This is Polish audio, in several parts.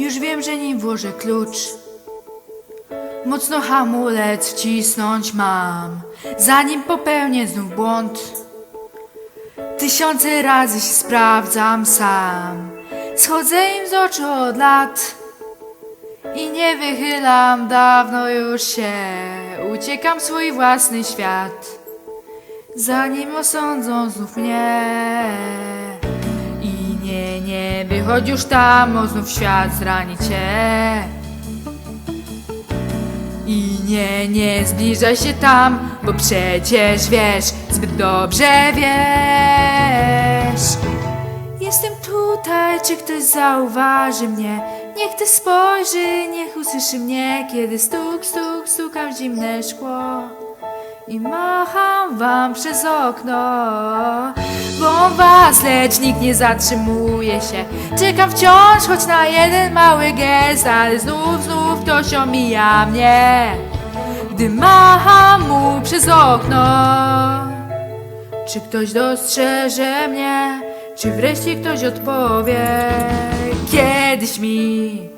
Już wiem, że nim włożę klucz. Mocno hamulec wcisnąć mam, zanim popełnię znów błąd. Tysiące razy się sprawdzam sam, schodzę im z oczu od lat. I nie wychylam dawno już się, uciekam w swój własny świat. Zanim osądzą znów mnie nie, nie wychodź już tam, o znów świat zrani cię. I nie, nie zbliżaj się tam, bo przecież wiesz, zbyt dobrze wiesz. Jestem tutaj, czy ktoś zauważy mnie? Niech ktoś spojrzy, niech usłyszy mnie Kiedy stuk, stuk, stukam w zimne szkło i macham wam przez okno Wołam was, lecz nikt nie zatrzymuje się. Czekam wciąż, choć na jeden mały gest Ale znów, znów ktoś omija mnie. Gdy macham mu przez okno Czy ktoś dostrzeże mnie? Czy wreszcie ktoś odpowie? Kiedyś mi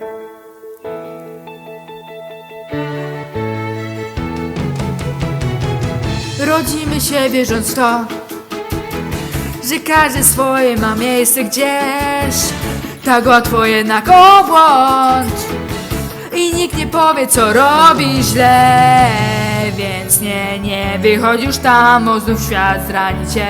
Rodzimy się wierząc w to, że każdy swoje ma miejsce gdzieś. Tak łatwo jednak o błąd i nikt nie powie co robi źle. Więc nie, nie wychodź już tam, bo znów świat zrani cię.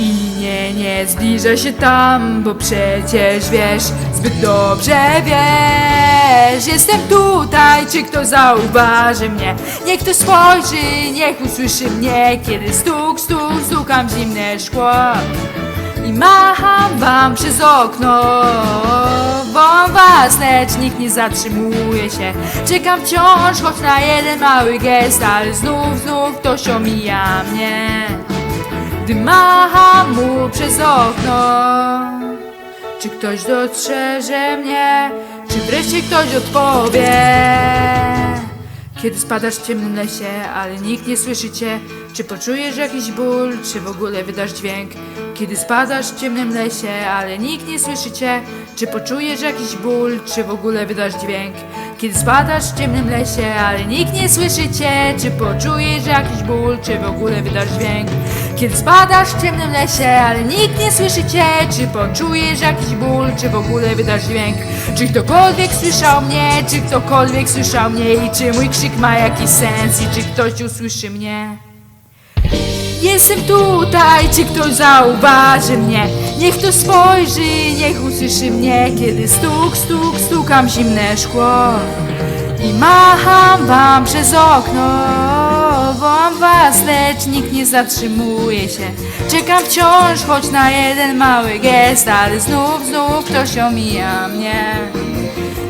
I nie, nie zbliżaj się tam, bo przecież wiesz, zbyt dobrze wiesz. Jestem tutaj, czy ktoś zauważy mnie? Niech ktoś spojrzy, niech usłyszy mnie, kiedy stuk, stuk, stukam zimne szkło. I macham wam przez okno Wołam was, lecz nikt nie zatrzymuje się Czekam wciąż, choć na jeden mały gest Ale znów, znów ktoś omija mnie gdy macham przez okno. Czy ktoś dostrzeże mnie? Czy wreszcie ktoś odpowie? Kiedy spadasz w ciemnym lesie, ale nikt nie słyszy cię, czy poczujesz jakiś ból, czy w ogóle wydasz dźwięk? Kiedy spadasz w ciemnym lesie, ale nikt nie słyszy cię, czy poczujesz jakiś ból, czy w ogóle wydasz dźwięk? Kiedy spadasz w ciemnym lesie, ale nikt nie słyszy cię, czy poczujesz jakiś ból, czy w ogóle wydasz dźwięk? Kiedy spadasz w ciemnym lesie, ale nikt nie słyszy cię, czy poczujesz jakiś ból, czy w ogóle wydasz dźwięk? Czy ktokolwiek słyszał mnie, czy ktokolwiek słyszał mnie i czy mój krzyk ma jakiś sens i czy ktoś usłyszy mnie? Jestem tutaj, czy ktoś zauważy mnie? Niech ktoś spojrzy, niech usłyszy mnie, kiedy stuk, stuk, stukam zimne szkło i macham wam przez okno. Wołam was, lecz nikt nie zatrzymuje się. Czekam wciąż, choć na jeden mały gest, ale znów, znów ktoś omija mnie.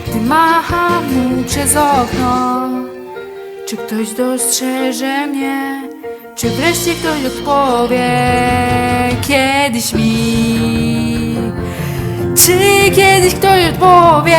Gdy macham mu przez okno. Czy ktoś dostrzeże mnie? Czy wreszcie ktoś odpowie kiedyś mi? Czy kiedyś ktoś odpowie?